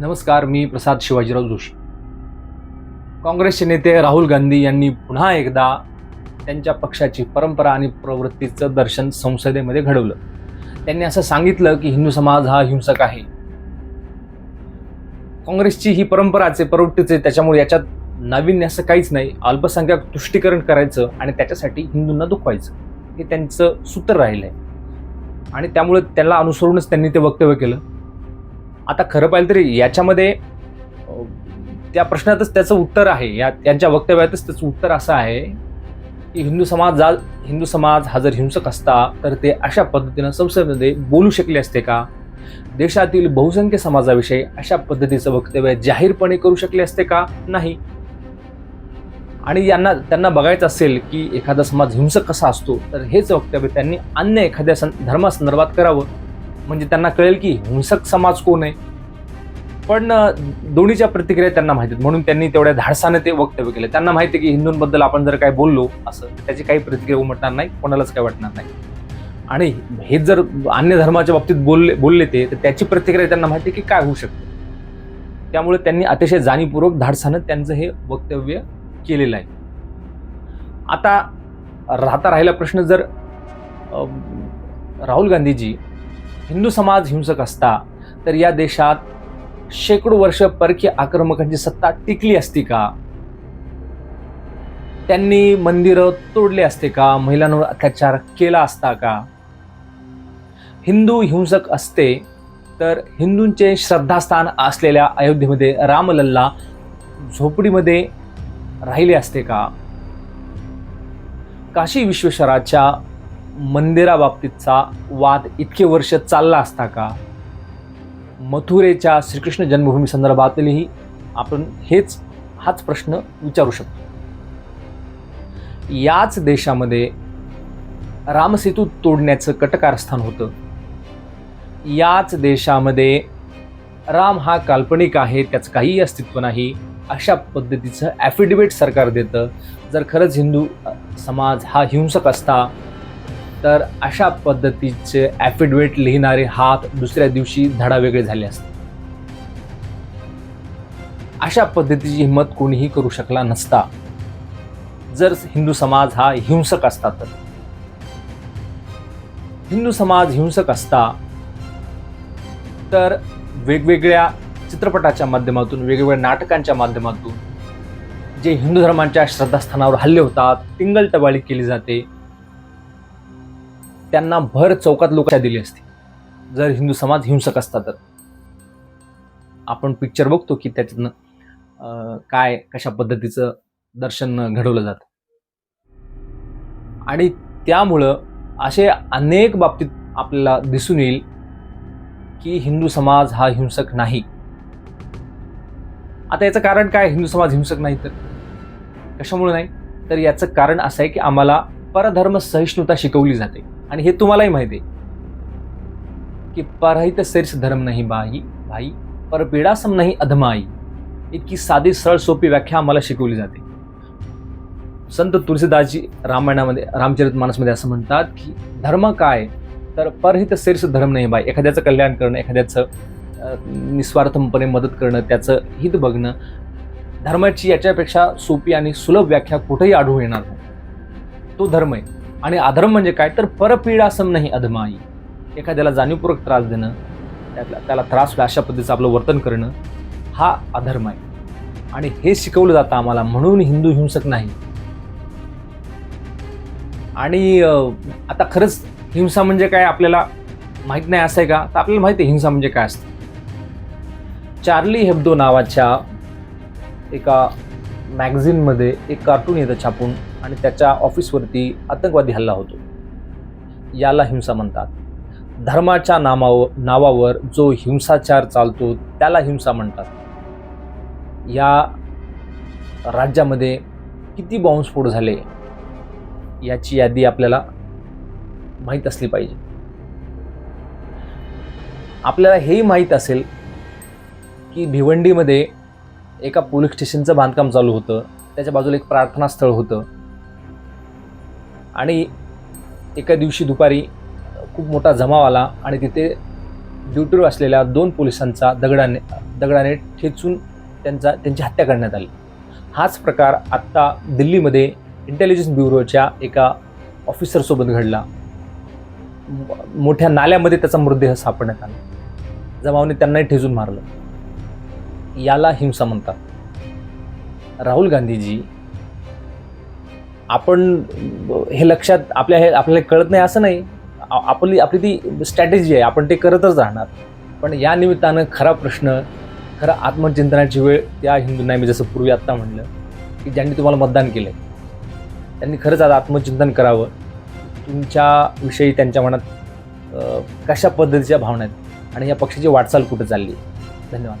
नमस्कार मी प्रसाद शिवाजीराव जोशी. काँग्रेसचे नेते राहुल गांधी यांनी पुन्हा एकदा त्यांच्या पक्षाची परंपरा आणि प्रवृत्तीचं दर्शन संसदेमध्ये घडवलं. त्यांनी असं सांगितलं की हिंदू समाज हा हिंसक आहे. काँग्रेसची ही परंपराचे प्रवृत्तीचे त्याच्यामुळे याच्यात नाविन्य असं काहीच नाही. अल्पसंख्याक तुष्टीकरण करायचं आणि त्याच्यासाठी हिंदूंना दुखवायचं. हे त्यांचं सूत्र राहिलं आहे आणि त्यामुळे त्याला अनुसरूनच त्यांनी ते वक्तव्य केलं. आता खरं पाहिलं तरी याच्यामध्ये त्या प्रश्नातच त्याचं उत्तर आहे. या त्यांच्या वक्तव्यातच त्याचं उत्तर असं आहे की हिंदू समाज जा हिंदू समाज हा जर हिंसक असता तर ते अशा पद्धतीनं संसदेमध्ये बोलू शकले असते का? देशातील बहुसंख्य समाजाविषयी अशा पद्धतीचं वक्तव्य जाहीरपणे करू शकले असते का? नाही. आणि यांना त्यांना बघायचं असेल की एखादा समाज हिंसक कसा असतो तर हेच वक्तव्य त्यांनी अन्य एखाद्या सं धर्मासंदर्भात करावं. म्हणजे त्यांना कळेल की हिंसक समाज कोण आहे? पण दोन्हीच्या प्रतिक्रिया त्यांना माहिती आहेत. म्हणून त्यांनी तेवढ्या धाडसाने ते वक्तव्य केले. त्यांना माहिती आहे की हिंदूंबद्दल आपण जर काय बोललो असं तर त्याची काही प्रतिक्रिया उमटणार नाही कोणालाच काय वाटणार नाही. आणि हे जर अन्य धर्माच्या बाबतीत बोलले बोलले ते तर त्याची प्रतिक्रिया त्यांना माहिती आहे की काय होऊ शकते. त्यामुळे त्यांनी अतिशय जाणीवपूर्वक धाडसानं त्यांचं हे वक्तव्य केलेलं आहे. आता राहता राहिला प्रश्न जर राहुल गांधीजी हिंदू समाज हिंसक असता तर या देशात शेकडो वर्ष परकीय आक्रमकांची सत्ता टिकली असती का? त्यांनी मंदिरं तोडले असते का? महिलांवर अत्याचार केला असता का? हिंदू हिंसक असते तर हिंदूंचे श्रद्धास्थान असलेल्या अयोध्येमध्ये रामलल्ला झोपडीमध्ये राहिले असते का? काशी विश्वेश्वराच्या मंदिराबाबतीतचा वाद इतके वर्ष चालला असता का? मथुरेच्या श्रीकृष्ण जन्मभूमी संदर्भातीलही आपण हेच हाच प्रश्न विचारू शकतो. याच देशामध्ये रामसेतू तोडण्याचं कटकारस्थान होतं. याच देशामध्ये राम हा काल्पनिक आहे त्याचं काहीही अस्तित्व नाही अशा पद्धतीचं ॲफिडेविट सरकार देतं. जर खरंच हिंदू समाज हा हिंसक असता तर अशा पद्धतीचे ॲफिडेविट लिहिणारे हात दुसऱ्या दिवशी धडा वेगळे झाले असते. अशा पद्धतीची हिंमत कोणीही करू शकला नसता. जर हिंदू समाज हा हिंसक असता तर. हिंदू समाज हिंसक असता तर वेगवेगळ्या चित्रपटाच्या माध्यमातून वेगवेगळ्या नाटकांच्या माध्यमातून जे हिंदू धर्मांच्या श्रद्धास्थानावर हल्ले होतात टिंगलटवाळी केली जाते त्यांना भर चौकात लोकांच्या दिली असती. जर हिंदू समाज हिंसक असता तर. आपण पिक्चर बघतो की त्याच्यातनं काय कशा पद्धतीचं दर्शन घडवलं जातं. आणि त्यामुळं असे अनेक बाबतीत आपल्याला दिसून येईल की हिंदू समाज हा हिंसक नाही. आता याचं कारण काय? हिंदू समाज हिंसक नाही तर? कशामुळे नाही? तर याचं कारण असं आहे की आम्हाला परधर्म सहिष्णुता शिकवली जाते. आणि हे तुम्हालाही माहिती आहे. की परहित शीर्ष धर्म नाही बाई भाई परपीडासम नाही अधमाई. इतकी साधी सरळ सोपी व्याख्या आम्हाला शिकवली जाते. संत तुलसीदासजी रामायणामध्ये रामचरित मानसमध्ये असं म्हणतात की धर्म काय? तर परहित शीर्ष धर्म नाही बाई. एखाद्याचं कल्याण करणं एखाद्याचं निस्वार्थपणे मदत करणं त्याचं हित बघणं धर्माची याच्यापेक्षा सोपी आणि सुलभ व्याख्या कुठेही आढळून येणार नाही. तो धर्म आहे. आणि अधर्म म्हणजे काय? तर परपीडासम नाही अधमाई एखाद्याला जाणीवपूर्वक त्रास देणं त्याला त्याला त्रास होईल अशा पद्धतीचं आपलं वर्तन करणं हा अधर्म आहे. आणि हे शिकवलं जातं आम्हाला म्हणून हिंदू हिंसक नाही. आणि आता खरंच हिंसा म्हणजे काय आपल्याला माहीत नाही असं आहे का? तर आपल्याला माहिती आहे हिंसा म्हणजे काय असतं. चार्ली हेब्दो नावाच्या एका मॅगझिनमध्ये एक कार्टून येतं छापून आणि त्याच्या ऑफिसवरती आतंकवादी हल्ला होतो. याला हिंसा म्हणतात. धर्माच्या नामाव नावावर जो हिंसाचार चालतो त्याला हिंसा म्हणतात. या राज्यामध्ये किती बॉम्बस्फोट झाले याची यादी आपल्याला माहीत असली पाहिजे. आपल्याला हेही माहीत असेल की भिवंडीमध्ये एका पोलीस स्टेशनचं बांधकाम चालू होतं. त्याच्या बाजूला एक प्रार्थना स्थळ होतं. आणि एका दिवशी दुपारी खूप मोठा जमाव आला आणि तिथे ड्युटीवर असलेल्या दोन पोलिसांचा दगडाने दगडाने ठेचून त्यांचा त्यांची हत्या करण्यात आली. हाच प्रकार आत्ता दिल्लीमध्ये इंटेलिजन्स ब्युरोच्या एका ऑफिसरसोबत घडला. मोठ्या नाल्यामध्ये त्याचा मृतदेह सापडण्यात आला. जमावने त्यांनाही ठेचून मारलं. याला हिंसा म्हणतात. राहुल गांधीजी आपण हे लक्षात आपल्या हे आपल्याला कळत नाही असं नाही. आपली आपली ती स्ट्रॅटेजी आहे आपण ते करतच राहणार. पण या निमित्तानं खरा प्रश्न खरं आत्मचिंतनाची वेळ त्या हिंदूंना मी जसं पूर्वी आत्ता म्हणलं की ज्यांनी तुम्हाला मतदान केलं त्यांनी खरंच आज आत्मचिंतन करावं. तुमच्या विषयी त्यांच्या मनात कशा पद्धतीच्या भावना आहेत? आणि या पक्षाची वाटचाल कुठं चालली? धन्यवाद.